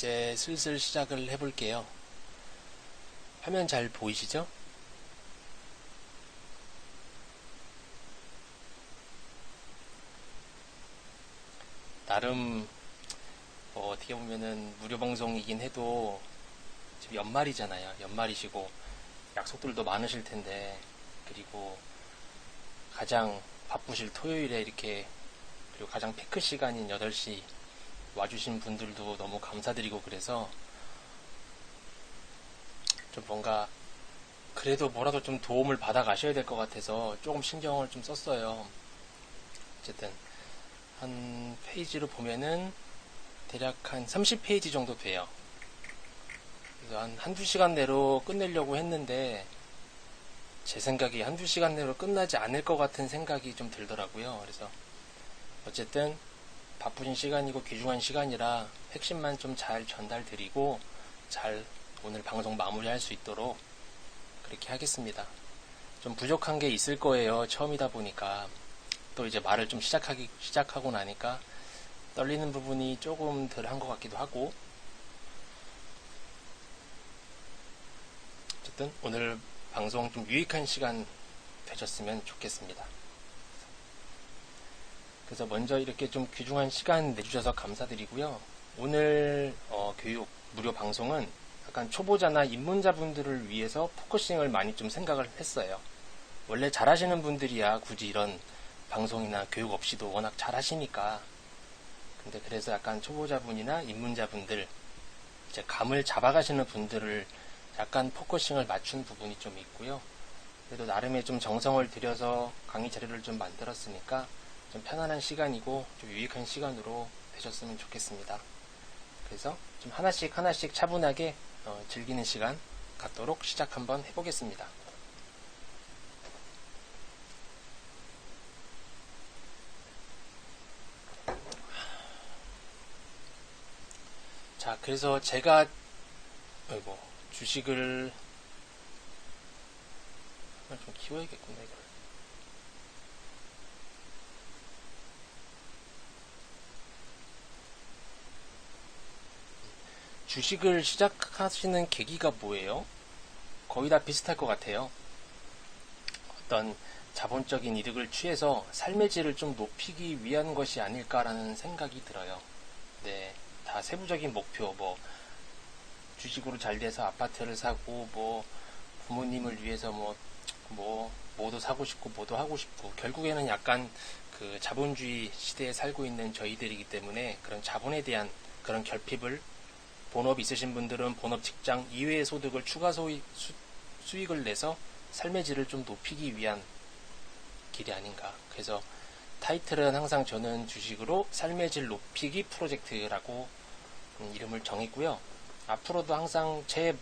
이제 슬슬 시작을 해볼게요. 화면 잘 보이시죠? 나름 뭐 어떻게 보면은 무료 방송이긴 해도 지금 연말이잖아요. 연말이시고 약속들도 많으실 텐데 그리고 가장 바쁘실 토요일에 이렇게 그리고 가장 피크 시간인 8시 와주신 분들도 너무 감사드리고 그래서 좀 뭔가 그래도 뭐라도 좀 도움을 받아 가셔야 될 것 같아서 조금 신경을 좀 썼어요. 어쨌든 한 페이지로 보면은 대략 한 30페이지 정도 돼요. 그래서 한 한두 시간 내로 끝내려고 했는데 제 생각이 한두 시간 내로 끝나지 않을 것 같은 생각이 좀 들더라고요. 그래서 어쨌든 바쁘신 시간이고 귀중한 시간이라 핵심만 좀 잘 전달드리고 잘 오늘 방송 마무리할 수 있도록 그렇게 하겠습니다. 좀 부족한 게 있을 거예요. 처음이다 보니까 또 이제 말을 좀 시작하기 시작하고 나니까 떨리는 부분이 조금 덜 한 것 같기도 하고 어쨌든 오늘 방송 좀 유익한 시간 되셨으면 좋겠습니다. 그래서 먼저 이렇게 좀 귀중한 시간 내주셔서 감사드리고요. 오늘 어, 교육 무료 방송은 약간 초보자나 입문자분들을 위해서 포커싱을 많이 좀 생각을 했어요. 원래 잘하시는 분들이야 굳이 이런 방송이나 교육 없이도 워낙 잘하시니까. 근데 그래서 약간 초보자분이나 입문자분들 이제 감을 잡아가시는 분들을 약간 포커싱을 맞춘 부분이 좀 있고요. 그래도 나름의 좀 정성을 들여서 강의 자료를 좀 만들었으니까 좀 편안한 시간이고 좀 유익한 시간으로 되셨으면 좋겠습니다. 그래서 좀 하나씩 하나씩 차분하게 어, 즐기는 시간 갖도록 시작 한번 해보겠습니다. 자, 그래서 제가 아이고 주식을 좀 키워야겠구나 이걸. 주식을 시작하시는 계기가 뭐예요? 거의 다 비슷할 것 같아요. 어떤 자본적인 이득을 취해서 삶의 질을 좀 높이기 위한 것이 아닐까라는 생각이 들어요. 네, 다 세부적인 목표, 뭐, 주식으로 잘 돼서 아파트를 사고, 뭐, 부모님을 위해서 뭐, 뭐, 뭐도 사고 싶고, 뭐도 하고 싶고, 결국에는 약간 그 자본주의 시대에 살고 있는 저희들이기 때문에 그런 자본에 대한 그런 결핍을 본업 있으신 분들은 본업 직장 이외의 소득을 추가 소익, 수, 수익을 내서 삶의 질을 좀 높이기 위한 길이 아닌가. 그래서 타이틀은 항상 저는 주식으로 삶의 질 높이기 프로젝트라고 음, 이름을 정했고요. 앞으로도 항상 제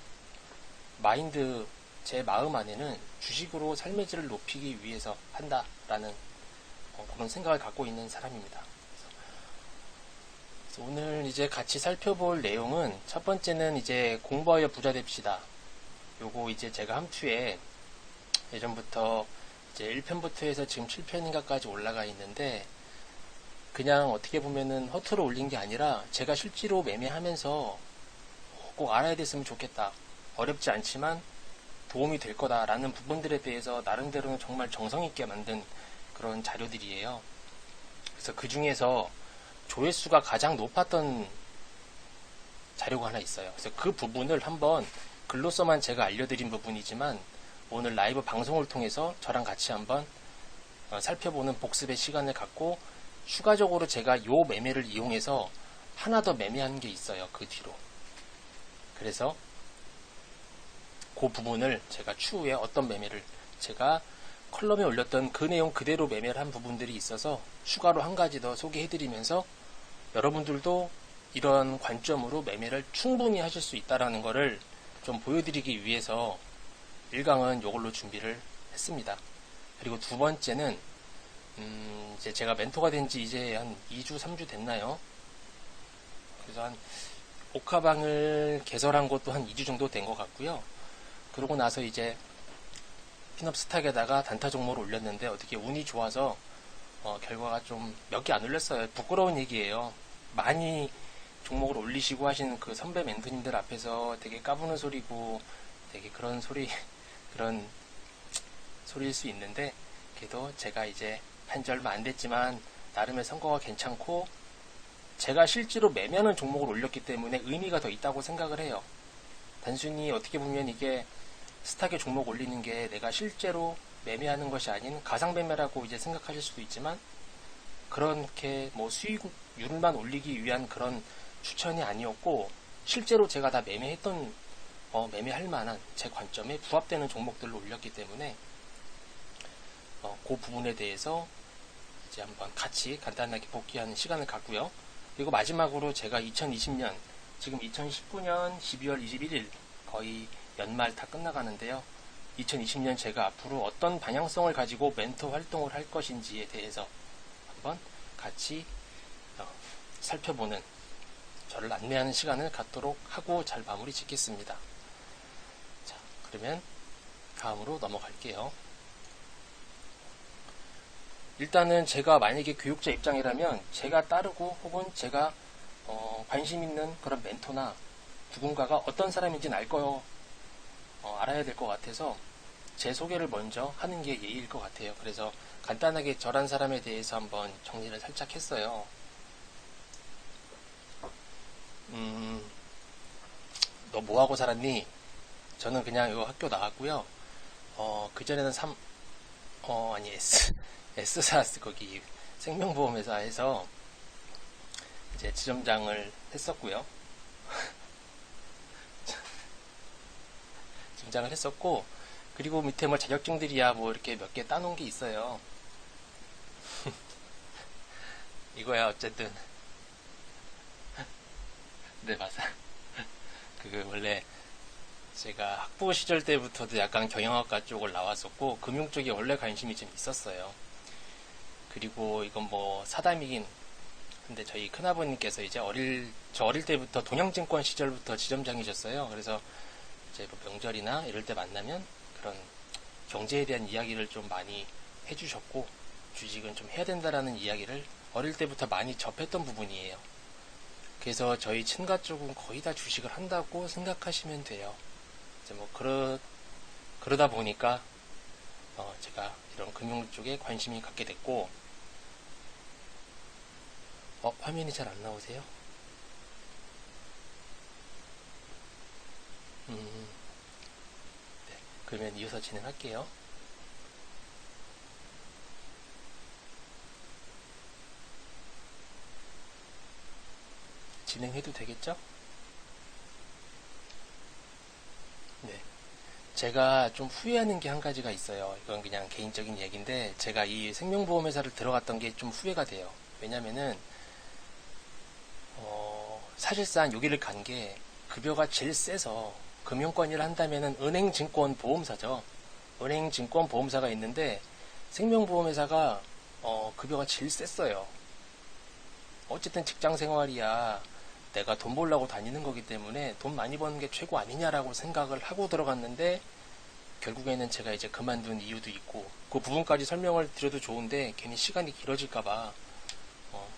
마인드, 제 마음 안에는 주식으로 삶의 질을 높이기 위해서 한다라는 어, 그런 생각을 갖고 있는 사람입니다. 오늘 이제 같이 살펴볼 내용은 첫 번째는 이제 공부하여 부자 됩시다. 요거 이제 제가 함투에 예전부터 이제 1편부터 해서 지금 7편인가까지 올라가 있는데 그냥 어떻게 보면은 허투루 올린 게 아니라 제가 실제로 매매하면서 꼭 알아야 됐으면 좋겠다. 어렵지 않지만 도움이 될 거다라는 부분들에 대해서 나름대로는 정말 정성 있게 만든 그런 자료들이에요. 그래서 그 중에서 조회수가 가장 높았던 자료가 하나 있어요. 그래서 그 부분을 한번 글로서만 제가 알려드린 부분이지만 오늘 라이브 방송을 통해서 저랑 같이 한번 어, 살펴보는 복습의 시간을 갖고 추가적으로 제가 요 매매를 이용해서 하나 더 매매한 게 있어요. 그 뒤로. 그래서 그 부분을 제가 추후에 어떤 매매를 제가 컬럼에 올렸던 그 내용 그대로 매매를 한 부분들이 있어서 추가로 한 가지 더 소개해드리면서 여러분들도 이런 관점으로 매매를 충분히 하실 수 있다라는 것을 좀 보여드리기 위해서 1강은 이걸로 준비를 했습니다. 그리고 두 번째는 음 이제 제가 멘토가 된 지 이제 한 2주, 3주 됐나요? 그래서 한 옥화방을 개설한 것도 한 2주 정도 된 것 같고요. 그러고 나서 이제 핀업 스탁에다가 단타 종목을 올렸는데 어떻게 운이 좋아서 어, 결과가 좀 몇 개 안 올렸어요. 부끄러운 얘기예요. 많이 종목을 올리시고 하시는 그 선배 멘토님들 앞에서 되게 까부는 소리고 되게 그런 소리 그런 소리일 수 있는데 그래도 제가 이제 한지 얼마 안 됐지만 나름의 성과가 괜찮고 제가 실제로 매매하는 종목을 올렸기 때문에 의미가 더 있다고 생각을 해요. 단순히 어떻게 보면 이게 스탁의 종목 올리는 게 내가 실제로 매매하는 것이 아닌 가상 매매라고 이제 생각하실 수도 있지만 그렇게 뭐 수익 률만 올리기 위한 그런 추천이 아니었고 실제로 제가 다 매매했던 어, 매매할 만한 제 관점에 부합되는 종목들로 올렸기 때문에 어, 그 부분에 대해서 이제 한번 같이 간단하게 복귀하는 시간을 갖고요. 그리고 마지막으로 제가 2020년 지금 2019년 12월 21일 거의 연말 다 끝나가는데요. 2020년 제가 앞으로 어떤 방향성을 가지고 멘토 활동을 할 것인지에 대해서 한번 같이 어, 살펴보는 저를 안내하는 시간을 갖도록 하고 잘 마무리 짓겠습니다. 자, 그러면 다음으로 넘어갈게요. 일단은 제가 만약에 교육자 입장이라면 제가 따르고 혹은 제가 어, 관심 있는 그런 멘토나 누군가가 어떤 사람인지는 알 거요. 어, 알아야 될 것 같아서 제 소개를 먼저 하는 게 예의일 것 같아요. 그래서 간단하게 저란 사람에 대해서 한번 정리를 살짝 했어요. 음, 너 뭐하고 살았니? 저는 그냥 요 학교 나왔고요. 어, 그전에는 3, 어, 아니, S, S사스 거기 생명보험회사에서 이제 지점장을 했었고요. 지점장을 했었고, 그리고 밑에 뭐 자격증들이야 뭐 이렇게 몇 개 따놓은 게 있어요. 이거야 어쨌든. 네 맞아. 그 원래 제가 학부 시절 때부터도 약간 경영학과 쪽을 나왔었고 금융 쪽에 원래 관심이 좀 있었어요. 그리고 이건 뭐 사담이긴 근데 저희 큰아버님께서 이제 어릴 저 어릴 때부터 동양증권 시절부터 지점장이셨어요. 그래서 이제 뭐 명절이나 이럴 때 만나면 그런 경제에 대한 이야기를 좀 많이 해주셨고 주식은 좀 해야 된다라는 이야기를 어릴 때부터 많이 접했던 부분이에요. 그래서 저희 친가 쪽은 거의 다 주식을 한다고 생각하시면 돼요. 이제 뭐 그러 그러다 보니까 어 제가 이런 금융 쪽에 관심이 갖게 됐고 어 화면이 잘 안 나오세요? 음. 네, 그러면 이어서 진행할게요. 진행해도 되겠죠? 네. 제가 좀 후회하는 게 한 가지가 있어요. 이건 그냥 개인적인 얘기인데, 제가 이 생명보험회사를 들어갔던 게 좀 후회가 돼요. 왜냐면은, 어, 사실상 여기를 간 게 급여가 제일 세서 금융권 일을 한다면은 은행, 증권, 보험사죠. 은행, 증권, 보험사가 있는데, 생명보험회사가, 어, 급여가 제일 셌어요. 어쨌든 직장 생활이야. 내가 돈 벌려고 다니는 거기 때문에 돈 많이 버는 게 최고 아니냐라고 생각을 하고 들어갔는데 결국에는 제가 이제 그만둔 이유도 있고 그 부분까지 설명을 드려도 좋은데 괜히 시간이 길어질까봐 어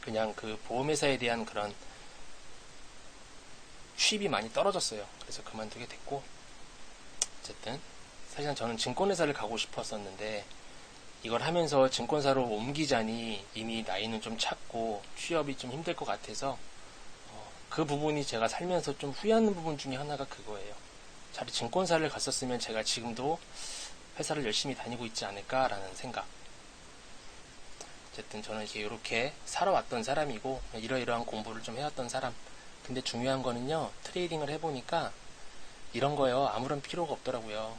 그냥 그 보험회사에 대한 그런 수입이 많이 떨어졌어요. 그래서 그만두게 됐고 어쨌든 사실은 저는 증권회사를 가고 싶었었는데 이걸 하면서 증권사로 옮기자니 이미 나이는 좀 찼고 취업이 좀 힘들 것 같아서 어, 그 부분이 제가 살면서 좀 후회하는 부분 중에 하나가 그거예요. 차라리 증권사를 갔었으면 제가 지금도 회사를 열심히 다니고 있지 않을까라는 생각. 어쨌든 저는 이렇게 이렇게 살아왔던 사람이고 이러이러한 공부를 좀 해왔던 사람. 근데 중요한 거는요 트레이딩을 해보니까 이런 거요 아무런 필요가 없더라고요.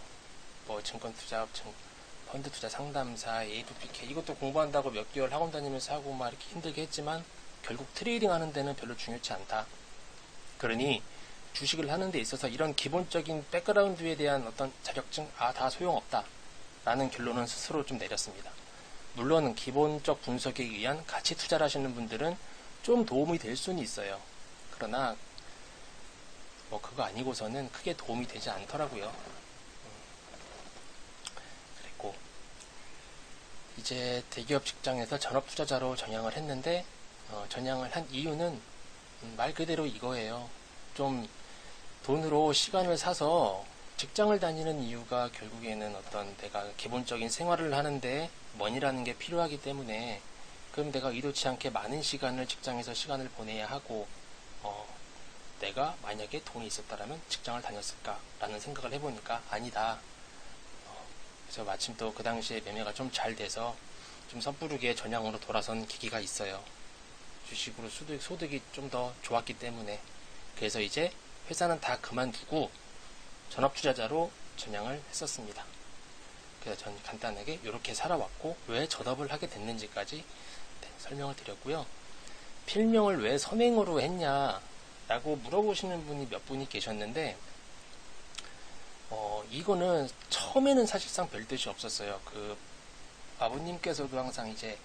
뭐 증권 투자업, 증 펀드 투자 상담사, AFPK 이것도 공부한다고 몇 개월 학원 다니면서 하고 막 이렇게 힘들게 했지만 결국 트레이딩 하는 데는 별로 중요치 않다. 그러니 주식을 하는 데 있어서 이런 기본적인 백그라운드에 대한 어떤 자격증 아 다 소용없다. 라는 결론은 스스로 좀 내렸습니다. 물론 기본적 분석에 의한 가치 투자를 하시는 분들은 좀 도움이 될 수는 있어요. 그러나 뭐 그거 아니고서는 크게 도움이 되지 않더라고요. 그랬고 이제 대기업 직장에서 전업 투자자로 전향을 했는데 어, 전향을 한 이유는 음, 말 그대로 이거예요. 좀 돈으로 시간을 사서 직장을 다니는 이유가 결국에는 어떤 내가 기본적인 생활을 하는데 머니라는 게 필요하기 때문에 그럼 내가 의도치 않게 많은 시간을 직장에서 시간을 보내야 하고 어, 내가 만약에 돈이 있었다라면 직장을 다녔을까라는 생각을 해보니까 아니다. 어, 그래서 마침 또 그 당시에 매매가 좀 잘 돼서 좀 섣부르게 전향으로 돌아선 계기가 있어요. 주식으로 소득, 소득이 좀 더 좋았기 때문에 그래서 이제 회사는 다 그만두고 전업투자자로 전향을 했었습니다. 그래서 전 간단하게 이렇게 살아왔고 왜 전업을 하게 됐는지까지 네, 설명을 드렸고요. 필명을 왜 선행으로 했냐라고 물어보시는 분이 몇 분이 계셨는데 어, 이거는 처음에는 사실상 별 뜻이 없었어요. 그 아버님께서도 항상 이제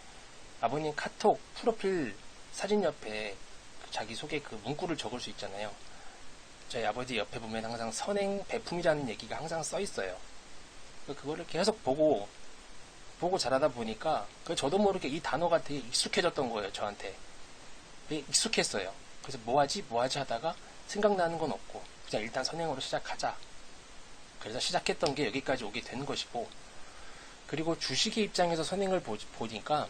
아버님 카톡 프로필 사진 옆에 그 자기 소개 그 문구를 적을 수 있잖아요. 저희 아버지 옆에 보면 항상 선행 배품이라는 얘기가 항상 써 있어요. 그 그거를 계속 보고 보고 자라다 보니까 그 저도 모르게 이 단어가 되게 익숙해졌던 거예요 저한테 익숙했어요. 그래서 뭐하지 뭐하지 하다가 생각나는 건 없고 그냥 일단 선행으로 시작하자. 그래서 시작했던 게 여기까지 오게 된 것이고 그리고 주식의 입장에서 선행을 보, 보니까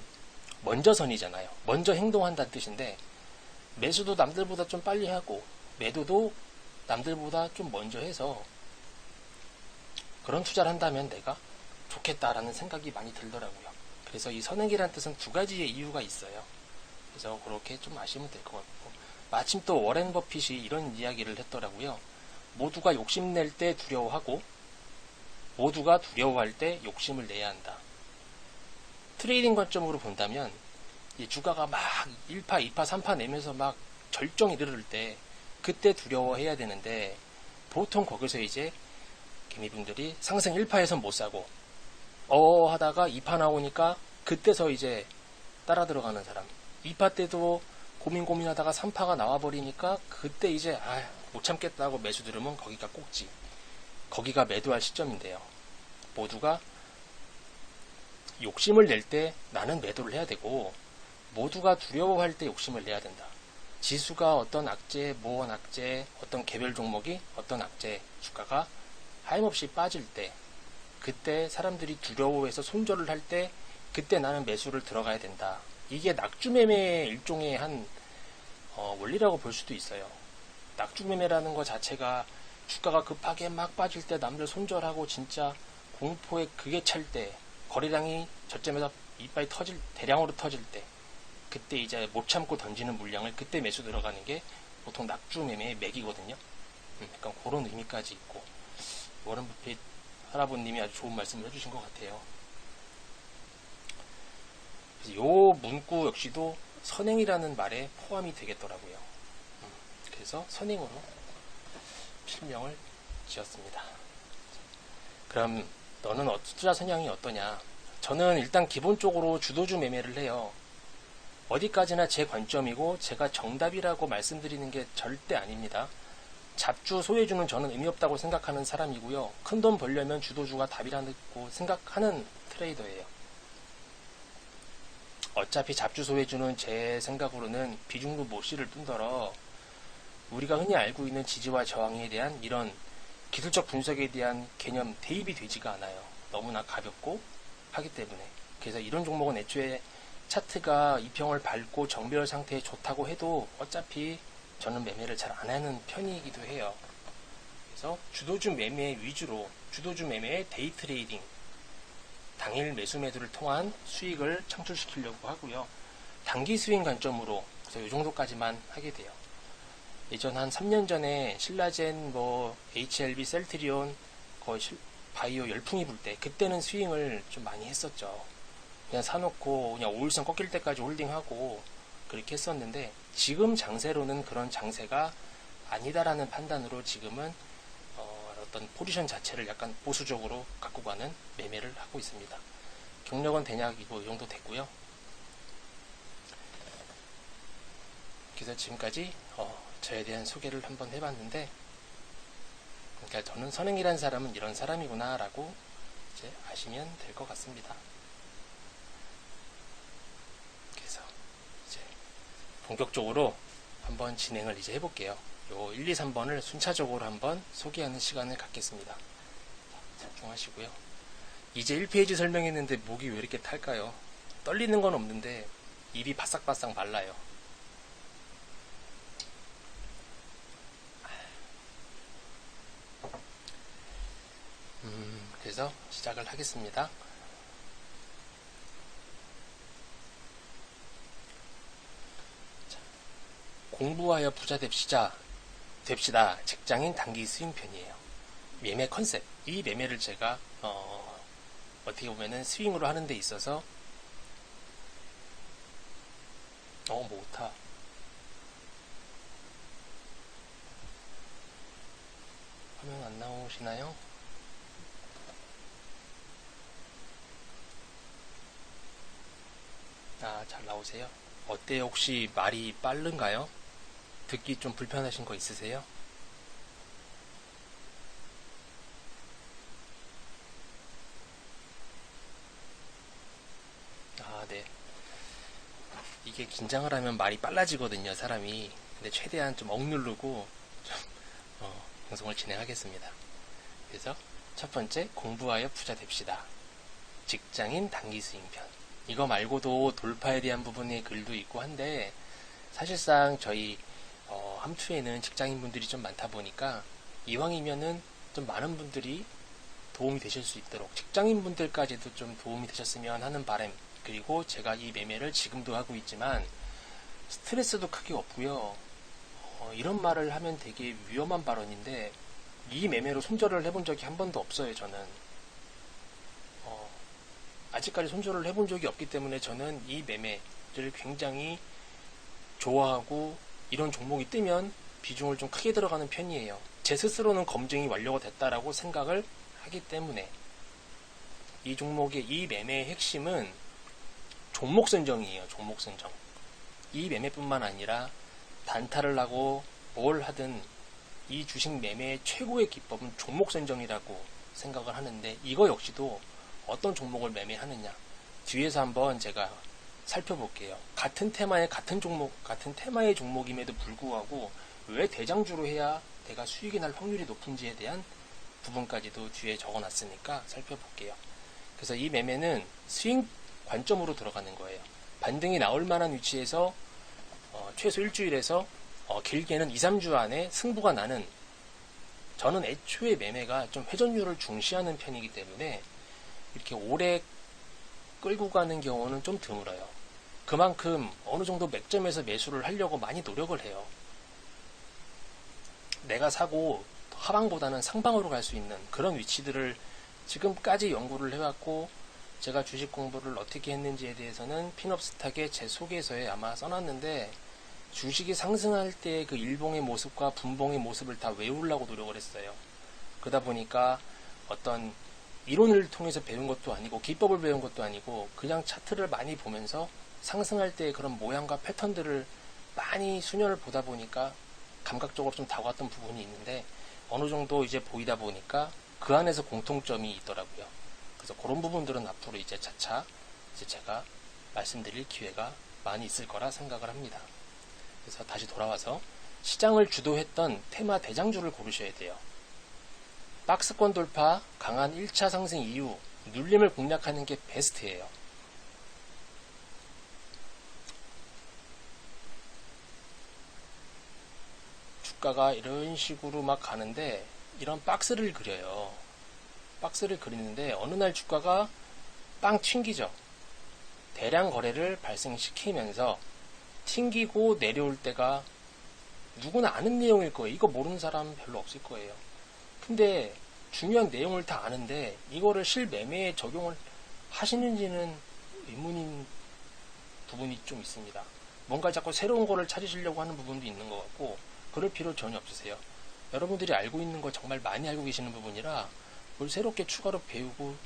먼저 선이잖아요. 먼저 행동한다는 뜻인데 매수도 남들보다 좀 빨리 하고 매도도 남들보다 좀 먼저 해서 그런 투자를 한다면 내가 좋겠다라는 생각이 많이 들더라고요. 그래서 이 선행이라는 뜻은 두 가지의 이유가 있어요. 그래서 그렇게 좀 아시면 될 것 같고 마침 또 워렌 버핏이 이런 이야기를 했더라고요. 모두가 욕심낼 때 두려워하고 모두가 두려워할 때 욕심을 내야 한다. 트레이딩 관점으로 본다면 이 주가가 막 1파, 2파, 3파 내면서 막 절정에 이르를 때 그때 두려워해야 되는데 보통 거기서 이제 개미분들이 상승 1파에선 못 사고 어 하다가 2파 나오니까 그때서 이제 따라 들어가는 사람 2파 때도 고민 고민하다가 3파가 나와버리니까 그때 이제 아 못 참겠다고 매수 들으면 거기가 꼭지 거기가 매도할 시점인데요 모두가 욕심을 낼 때 나는 매도를 해야 되고 모두가 두려워할 때 욕심을 내야 된다. 지수가 어떤 악재, 모원 악재, 어떤 개별 종목이 어떤 악재 주가가 하염없이 빠질 때 그때 사람들이 두려워해서 손절을 할 때 그때 나는 매수를 들어가야 된다. 이게 낙주매매의 일종의 한 어, 원리라고 볼 수도 있어요. 낙주매매라는 것 자체가 주가가 급하게 막 빠질 때 남들 손절하고 진짜 공포에 그게 찰 때 거래량이 저점에서 이빨이 터질 대량으로 터질 때 그때 이제 못 참고 던지는 물량을 그때 매수 들어가는 게 보통 낙주 매매의 맥이거든요. 음, 약간 그런 의미까지 있고 워런 버핏 할아버님이 아주 좋은 말씀을 해주신 것 같아요. 그래서 요 문구 역시도 선행이라는 말에 포함이 되겠더라고요. 음, 그래서 선행으로 필명을 지었습니다. 그럼 너는 어- 투자 성향이 어떠냐? 저는 일단 기본적으로 주도주 매매를 해요. 어디까지나 제 관점이고 제가 정답이라고 말씀드리는 게 절대 아닙니다. 잡주 소외주는 저는 의미 없다고 생각하는 사람이고요. 큰 돈 벌려면 주도주가 답이라고 생각하는 트레이더예요. 어차피 잡주 소외주는 제 생각으로는 비중도 모씨를 뿐더러 우리가 흔히 알고 있는 지지와 저항에 대한 이런 기술적 분석에 대한 개념 대입이 되지가 않아요. 너무나 가볍고 하기 때문에. 그래서 이런 종목은 애초에 차트가 이평을 밟고 정배열 상태에 좋다고 해도 어차피 저는 매매를 잘 안 하는 편이기도 해요. 그래서 주도주 매매 위주로 주도주 매매의 데이 트레이딩 당일 매수 매도를 통한 수익을 창출시키려고 하고요. 단기 스윙 관점으로 그래서 이 정도까지만 하게 돼요. 예전 한 3년 전에 신라젠, 뭐 HLB, 셀트리온 거의 실- 바이오 열풍이 불 때 그때는 스윙을 좀 많이 했었죠. 그냥 사놓고 그냥 5일선 꺾일 때까지 홀딩하고 그렇게 했었는데 지금 장세로는 그런 장세가 아니다라는 판단으로 지금은 어, 어떤 포지션 자체를 약간 보수적으로 갖고 가는 매매를 하고 있습니다. 경력은 대략이고 이 정도 됐고요. 그래서 지금까지 어, 저에 대한 소개를 한번 해봤는데 그러니까 저는 선행이라는 사람은 이런 사람이구나 라고 이제 아시면 될 것 같습니다. 그래서 이제 본격적으로 한번 진행을 이제 해볼게요. 요 1, 2, 3번을 순차적으로 한번 소개하는 시간을 갖겠습니다. 자, 집중하시고요. 이제 1페이지 설명했는데 목이 왜 이렇게 탈까요? 떨리는 건 없는데 입이 바싹바싹 말라요. 음, 그래서 시작을 하겠습니다. 자, 공부하여 부자 됩시다. 됩시다. 직장인 단기 스윙편이에요. 매매 컨셉. 이 매매를 제가 어, 어떻게 보면은 스윙으로 하는 데 있어서 어, 못하. 화면 안 나오시나요? 아, 잘 나오세요? 어때요? 혹시 말이 빠른가요? 듣기 좀 불편하신 거 있으세요? 아, 네. 이게 긴장을 하면 말이 빨라지거든요, 사람이. 근데 최대한 좀 억누르고 좀 어, 방송을 진행하겠습니다. 그래서 첫 번째 공부하여 부자 됩시다. 직장인 단기 수익편. 이거 말고도 돌파에 대한 부분의 글도 있고 한데 사실상 저희 어, 함투에는 직장인 분들이 좀 많다 보니까 이왕이면은 좀 많은 분들이 도움이 되실 수 있도록 직장인 분들까지도 좀 도움이 되셨으면 하는 바람 그리고 제가 이 매매를 지금도 하고 있지만 스트레스도 크게 없고요. 어, 이런 말을 하면 되게 위험한 발언인데 이 매매로 손절을 해본 적이 한 번도 없어요. 저는 어, 아직까지 손절을 해본 적이 없기 때문에 저는 이 매매를 굉장히 좋아하고 이런 종목이 뜨면 비중을 좀 크게 들어가는 편이에요. 제 스스로는 검증이 완료가 됐다라고 생각을 하기 때문에 이 종목의 이 매매의 핵심은 종목 선정이에요. 종목 선정. 이 매매뿐만 아니라 단타를 하고 뭘 하든 이 주식 매매의 최고의 기법은 종목 선정이라고 생각을 하는데 이거 역시도 어떤 종목을 매매하느냐 뒤에서 한번 제가 살펴볼게요. 같은 테마의 같은 종목, 같은 테마의 종목임에도 불구하고 왜 대장주로 해야 내가 수익이 날 확률이 높은지에 대한 부분까지도 뒤에 적어놨으니까 살펴볼게요. 그래서 이 매매는 스윙 관점으로 들어가는 거예요. 반등이 나올 만한 위치에서 어, 최소 일주일에서 어, 길게는 2, 3주 안에 승부가 나는 저는 애초에 매매가 좀 회전율을 중시하는 편이기 때문에 이렇게 오래 끌고 가는 경우는 좀 드물어요. 그만큼 어느 정도 맥점에서 매수를 하려고 많이 노력을 해요. 내가 사고 하방보다는 상방으로 갈 수 있는 그런 위치들을 지금까지 연구를 해왔고 제가 주식 공부를 어떻게 했는지에 대해서는 핀업스탁의 제 소개서에 아마 써놨는데 주식이 상승할 때 그 일봉의 모습과 분봉의 모습을 다 외우려고 노력을 했어요. 그러다 보니까 어떤 이론을 통해서 배운 것도 아니고 기법을 배운 것도 아니고 그냥 차트를 많이 보면서 상승할 때 그런 모양과 패턴들을 많이 수년을 보다 보니까 감각적으로 좀 다가왔던 부분이 있는데 어느 정도 이제 보이다 보니까 그 안에서 공통점이 있더라고요. 그래서 그런 부분들은 앞으로 이제 차차 이제 제가 말씀드릴 기회가 많이 있을 거라 생각을 합니다. 그래서 다시 돌아와서 시장을 주도했던 테마 대장주를 고르셔야 돼요. 박스권 돌파, 강한 1차 상승 이후 눌림을 공략하는 게 베스트예요. 주가가 이런 식으로 막 가는데 이런 박스를 그려요. 박스를 그리는데 어느 날 주가가 빵 튕기죠. 대량 거래를 발생시키면서 튕기고 내려올 때가 누구나 아는 내용일 거예요. 이거 모르는 사람 별로 없을 거예요. 근데 중요한 내용을 다 아는데 이거를 실매매에 적용을 하시는지는 의문인 부분이 좀 있습니다. 뭔가 자꾸 새로운 거를 찾으시려고 하는 부분도 있는 것 같고 그럴 필요 전혀 없으세요. 여러분들이 알고 있는 거 정말 많이 알고 계시는 부분이라 뭘 새롭게 추가로 배우고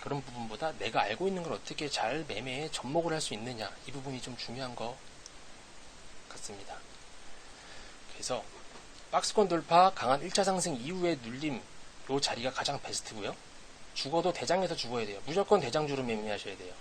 그런 부분보다 내가 알고 있는 걸 어떻게 잘 매매에 접목을 할 수 있느냐 이 부분이 좀 중요한 것 같습니다. 그래서 박스권 돌파 강한 1차 상승 이후의 눌림 요 자리가 가장 베스트고요. 죽어도 대장에서 죽어야 돼요. 무조건 대장주로 매매하셔야 돼요.